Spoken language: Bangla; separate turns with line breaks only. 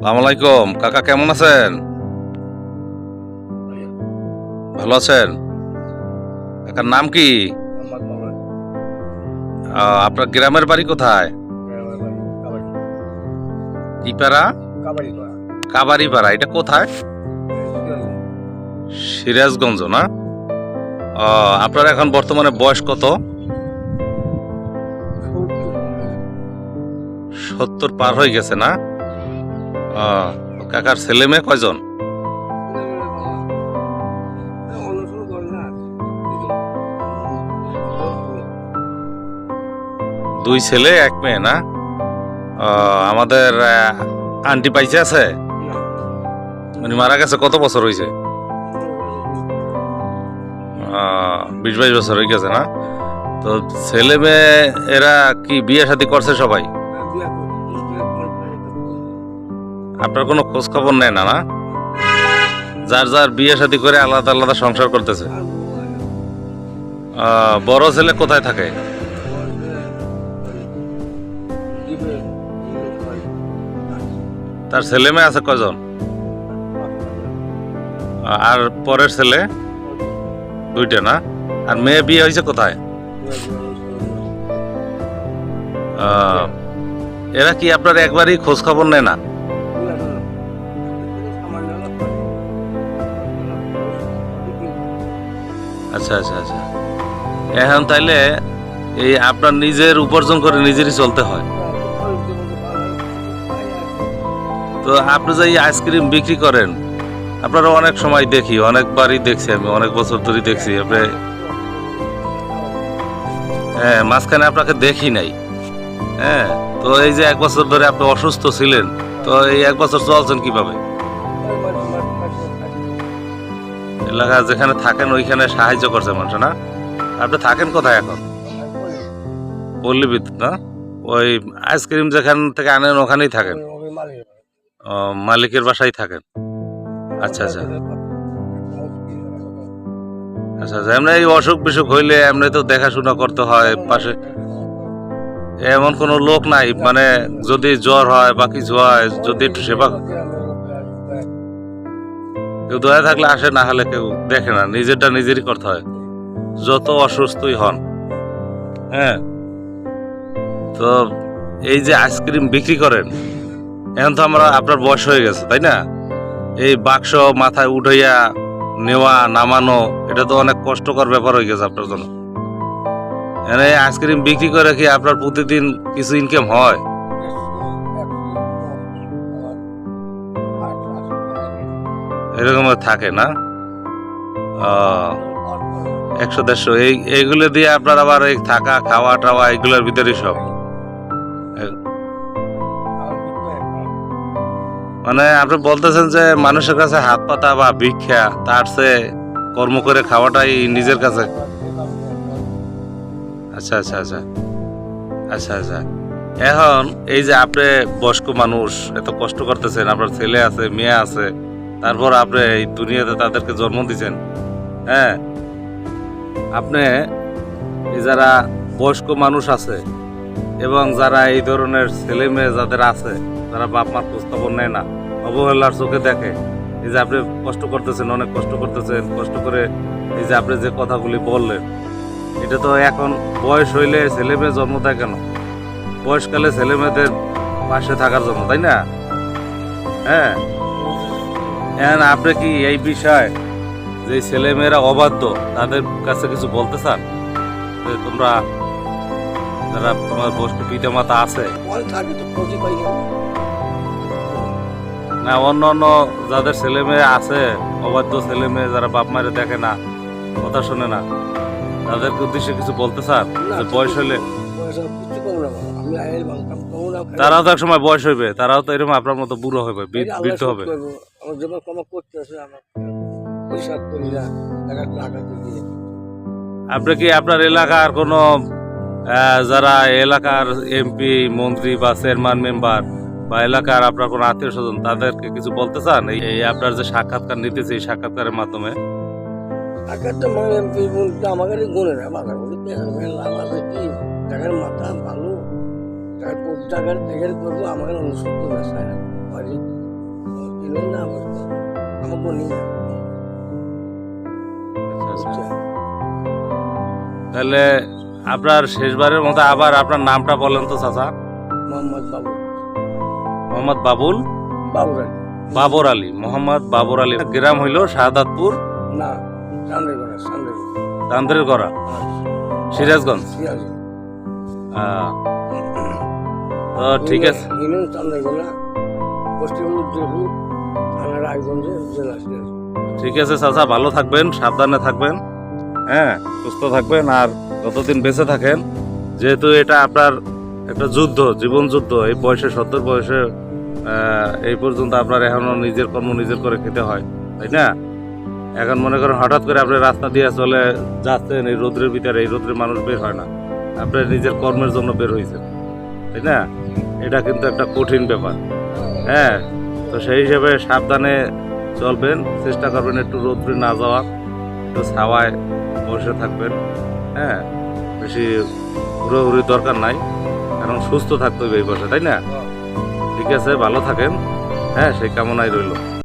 আলাইকুম কাকা কেমন আছেন? ভালো আছেন? কাকার নাম কি? আপনার গ্রামের বাড়ি কোথায়? ইপাড়া কাবারিপাড়া এটা কোথায়? সিরাজগঞ্জ। না? আপনার এখন বর্তমানে বয়স কত? সত্তর পার হয়ে গেছে না? কাকার ছেলে মেয়ে কয়জন? দুই ছেলে, এক মেয়ে, না? আমাদের আন্টি পাইছে আছে? উনি মারা গেছে কত বছর হয়েছে বিশ বাইশ বছর হয়ে গেছে, না? তো ছেলে মেয়ে, এরা কি বিয়ে শাদী করছে সবাই? আপনার কোনো খোঁজ খবর নেয় না না? যার যার বিয়ে শাদী করে আলাদা আলাদা সংসার করতেছে। বড় ছেলে কোথায় থাকে? তার ছেলে মেয়ে আছে কজন? আর পরের ছেলে? দুইটা, না? আর মেয়ে বিয়ে হয়েছে কোথায়? এরা কি আপনার একবারই খোঁজ খবর নেয় না? আচ্ছা আচ্ছা আচ্ছা। এখন তাইলে এই আপনার নিজের উপার্জন করে নিজেরই চলতে হয়। তো আপনি যে আইসক্রিম বিক্রি করেন, আপনারা অনেক সময় দেখি, অনেকবারই দেখছি আমি, অনেক বছর ধরে দেখছি, আপনি হ্যাঁ মাঝখানে আপনাকে দেখি নাই। হ্যাঁ তো এই যে এক বছর ধরে আপনি অসুস্থ ছিলেন, তো এই এক বছর চলছেন কীভাবে? এলাকা যেখানে থাকেন, ওইখানে সাহায্য করছে মানুষ, না? আপনি থাকেন কোথায় এখন? পল্লী বিদ্যুৎ, না? ওই আইসক্রিম যেখান থেকে আনেন, ওখানেই থাকেন? মালিকের বাসায় থাকেন? আচ্ছা আচ্ছা। আচ্ছা আচ্ছা এমনি এই অসুখ বিসুখ হইলে এমনি তো দেখাশোনা করতে হয়, পাশে এমন কোনো লোক নাই মানে যদি জ্বর হয় বা কিছু হয়, যদি একটু সেবা কেউ দয়া থাকলে আসে, না হলে কেউ দেখে না। নিজেরটা নিজেরই করতে হয়। যত অসুস্থই হন হ্যাঁ? তো এই যে আইসক্রিম বিক্রি করেন, এখন তো আমরা আপনার বয়স হয়ে গেছে, তাই না? এই বাক্স মাথায় উঠাইয়া নেওয়া, নামানো, এটা তো অনেক কষ্টকর ব্যাপার হয়ে গেছে আপনার জন্য। এখানে আইসক্রিম বিক্রি করে কি আপনার প্রতিদিন কিছু ইনকাম হয়? এরকম থাকে না। একশো দেড়শো, এই, এইগুলো দিয়ে আপনার আবার এই থাকা, খাওয়া, টাওয়া, এগুলোর ভিতরে সব। মানে আপনি বলতেছেন যে মানুষের কাছে হাত পাতা বা ভিক্ষা, তার চেয়ে কর্ম করে খাওয়াটাই নিজের কাছে। আচ্ছা আচ্ছা আচ্ছা। আচ্ছা আচ্ছা। এখন এই যে আপনি বয়স্ক মানুষ, এত কষ্ট করতেছেন, আপনার ছেলে আছে, মেয়ে আছে তারপর আপনি এই দুনিয়াতে তাদেরকে জন্ম দিচ্ছেন হ্যাঁ? আপনি যারা বয়স্ক মানুষ আছে এবং যারা এই ধরনের ছেলে মেয়ে যাদের আছে যারা বাপ মার খোঁজখবর নেয় না, অবহেলার চোখে দেখে। এই যে আপনি কষ্ট করতেছেন, অনেক কষ্ট করতেছেন, কষ্ট করে এই যে আপনি যে কথাগুলি বললেন, এটা তো এখন বয়স হইলে ছেলে মেয়ে জন্ম দেয় কেন? বয়সকালে ছেলে মেয়েদের পাশে থাকার জন্য, তাই না? হ্যাঁ? এখন আপনি কি এই বিষয় যে ছেলে মেয়েরা অবাধ্য তাদের কাছে কিছু বলতে চান? যে তোমরা যারা তোমার বয়স্ক পিতা মাতা আছে। না অন্য অন্য যাদের ছেলে মেয়ে আছে অবাধ্য ছেলে মেয়ে যারা বাপ মায়ের দেখে না কথা শোনে না তাদেরকে উদ্দেশ্যে কিছু বলতে চান? যে বয়স হইলে তারাও তো এক সময় বয়স হইবে তারাও তো এরকম আপনার মতো বুড়ো হবে বৃদ্ধ হবে।
আমার যেমন কর্ম করতে আছে আমার পরিষ্কার করি না টাকা টাকা দিয়ে
আপনি কি আপনার এলাকার কোনো যারা এলাকার এমপি মন্ত্রী বা চেয়ারম্যান মেম্বার বা এলাকার আপনার কোনো আত্মীয় স্বজন তাদেরকে কিছু বলতে চান? এই- আপনার যে সাক্ষাৎকার নিতেছে এই সাক্ষাৎকারের মাধ্যমে?
মানে এমপি আমাকে গুনে না আমার কি? টাকার টাকার করব আমাকে অনুসরণ চায় না বলবেন না আমার
আচ্ছা, আচ্ছা। তাহলে আপনার শেষবারের মতো আবার আপনার নামটা বলেন তো চাচা।
মোহাম্মদ বাবু
মোহাম্মদ বাবুল?
বাবুরান
বাবর আলী মোহাম্মদ বাবর আলী। গ্রাম হইল শাহাদাতপুর?
না
চান্দ্রের গড়া সিরাজগঞ্জ?
সিরাজ
আহ, তো ঠিক আছে।
ইউনিয়ন চান্দাইগোলা পশ্চিম উদ্যোগপুর থানা রায়গঞ্জে জেলা
ঠিক আছে চাচা ভালো থাকবেন সাবধানে থাকবেন। হ্যাঁ সুস্থ থাকবেন আর যতদিন বেঁচে থাকেন যেহেতু এটা আপনার একটা যুদ্ধ জীবন যুদ্ধ এই বয়সে সত্তর বয়সে এই পর্যন্ত আপনার এখনও নিজের কর্ম নিজের করে খেতে হয় তাই না? এখন মনে করেন হঠাৎ করে আপনি রাস্তা দিয়ে চলে যাচ্ছেন এই রোদ্রের ভিতরে এই রোদ্রে মানুষ বের হয় না। আপনি নিজের কর্মের জন্য বের হয়েছেন। তাই না? এটা কিন্তু একটা কঠিন ব্যাপার। হ্যাঁ তো সেই হিসাবে সাবধানে চলবেন, চেষ্টা করবেন একটু রোদ্রে না যাওয়া একটু ছাওয়ায় বসে থাকবেন হ্যাঁ? বেশি ঘুরোঘুরির দরকার নাই, কারণ সুস্থ থাকতে হবে এই বসে তাই না? ঠিক আছে, ভালো থাকেন। হ্যাঁ সেই কামনাই রইল।